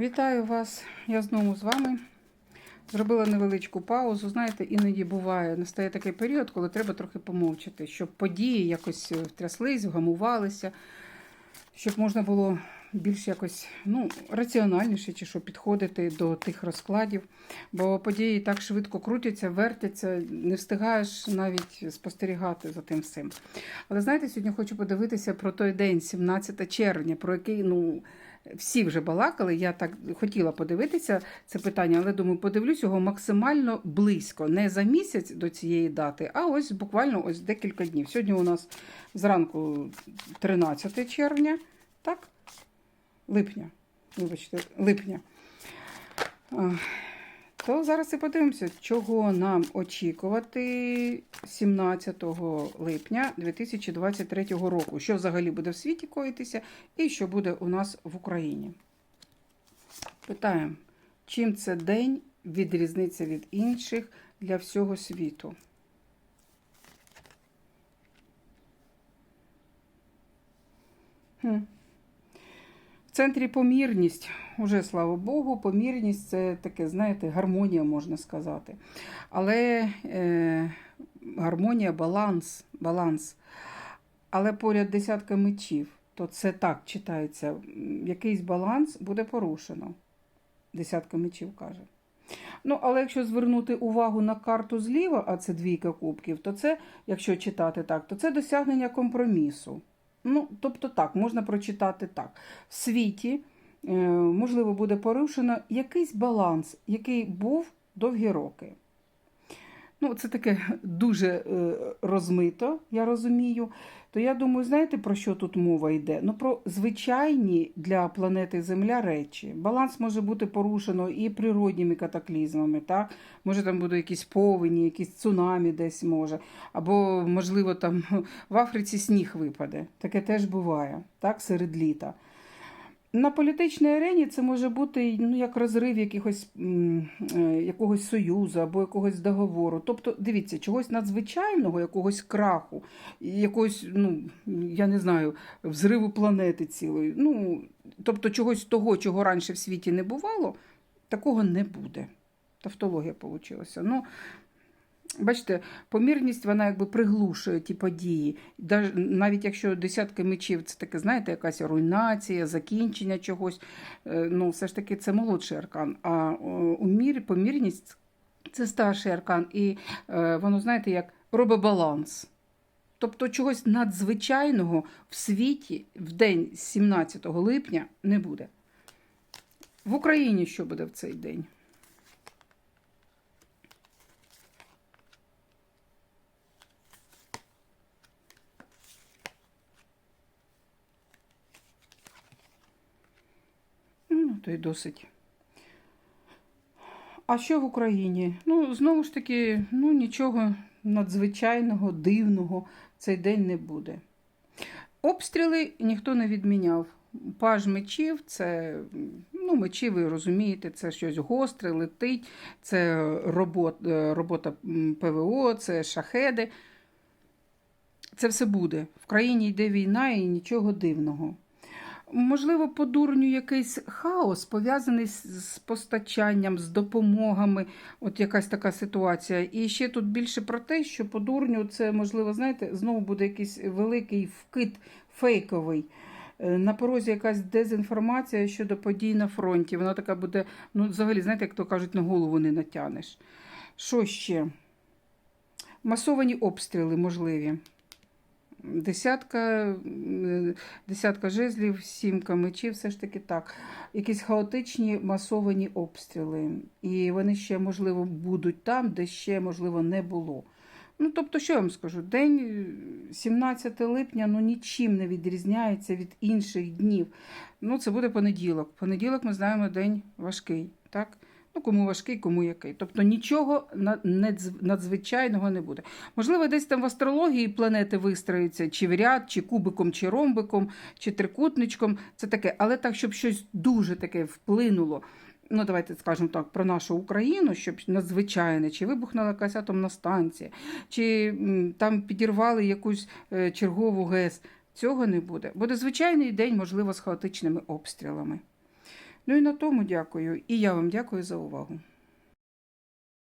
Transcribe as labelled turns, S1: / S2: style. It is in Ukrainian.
S1: Вітаю вас! Я знову з вами. Зробила невеличку паузу. Знаєте, іноді буває, настає такий період, коли треба трохи помовчати, щоб події якось втряслись, вгамувалися, щоб можна було більш якось ну, раціональніше чи що підходити до тих розкладів. Бо події так швидко крутяться, вертяться, не встигаєш навіть спостерігати за тим всім. Але знаєте, сьогодні хочу подивитися про той день, 17 червня, про який, ну. Всі вже балакали, я так хотіла подивитися це питання, але думаю, подивлюсь його максимально близько, не за місяць до цієї дати, а ось буквально ось декілька днів. Сьогодні у нас зранку 13 червня, так? Липня. Вибачте, липня. То зараз і подивимося, чого нам очікувати 17 липня 2023 року. Що взагалі буде в світі коїтися, і що буде у нас в Україні. Питаємо, чим це день відрізниться від інших для всього світу? Хм. В центрі помірність, уже слава Богу, помірність це таке, знаєте, гармонія, можна сказати. Але е, гармонія, баланс, баланс. Але поряд десятка мечів, то це так читається. Якийсь баланс буде порушено. Десятка мечів каже. Ну, але якщо звернути увагу на карту зліва, а це двійка кубків, то це, якщо читати так, то це досягнення компромісу. Ну, тобто так, можна прочитати так. В світі, можливо, буде порушено якийсь баланс, який був довгі роки. Ну, це таке дуже е, розмито, я розумію. То я думаю, знаєте, про що тут мова йде? Ну, про звичайні для планети Земля речі. Баланс може бути порушено і природніми катаклізмами, так? Може, там будуть якісь повені, якісь цунамі десь може. Або, можливо, там в Африці сніг випаде. Таке теж буває, так, серед літа. На політичній арені це може бути ну, як розрив якихось, е, якогось союзу або якогось договору. Тобто, дивіться, чогось надзвичайного, якогось краху, якогось, ну, я не знаю, взриву планети цілої. Ну, тобто, чогось того, чого раніше в світі не бувало, такого не буде. Тавтологія вийшла. Бачите, помірність вона якби приглушує ті події. Навіть якщо десятки мечів це таке, знаєте, якась руйнація, закінчення чогось, е, ну все ж таки це молодший аркан. А у мірі помірність це старший аркан, і е, воно, знаєте, як робить баланс. Тобто чогось надзвичайного в світі в день 17 липня не буде. В Україні що буде в цей день? Ну, то й досить. А що в Україні? Ну, знову ж таки, ну, нічого надзвичайного, дивного цей день не буде. Обстріли ніхто не відміняв. Паж мечів це, ну, мечі, ви розумієте, це щось гостре, летить, це робот, е, робота ПВО, це шахеди. Це все буде. В країні йде війна і нічого дивного. Можливо, по дурню якийсь хаос пов'язаний з постачанням, з допомогами, от якась така ситуація. І ще тут більше про те, що по дурню це, можливо, знаєте, знову буде якийсь великий вкид фейковий. Е, На порозі якась дезінформація щодо подій на фронті. Вона така буде, ну, взагалі, знаєте, як то кажуть, на голову не натянеш. Що ще? Масовані обстріли можливі. Десятка, е, десятка жезлів, сімка мечів, все ж таки так. Якісь хаотичні масовані обстріли. І вони ще, можливо, будуть там, де ще, можливо, не було. Ну, тобто, що я вам скажу? День е, 17 липня ну, нічим не відрізняється від інших днів. Ну, це буде понеділок. Понеділок ми знаємо день важкий. так? Ну, кому важкий, кому який. Тобто нічого надзвичайного не буде. Можливо, десь там в астрології планети вистроються чи в ряд, чи кубиком, чи ромбиком, чи трикутничком. Це таке, але так, щоб щось дуже таке вплинуло. Ну, давайте скажемо так, про нашу Україну, щоб надзвичайне, чи вибухнула якась атомна станція, чи там підірвали якусь е, чергову ГЕС. Цього не буде. Буде звичайний день, можливо, з хаотичними обстрілами. Ну і на тому дякую. І я вам дякую за увагу.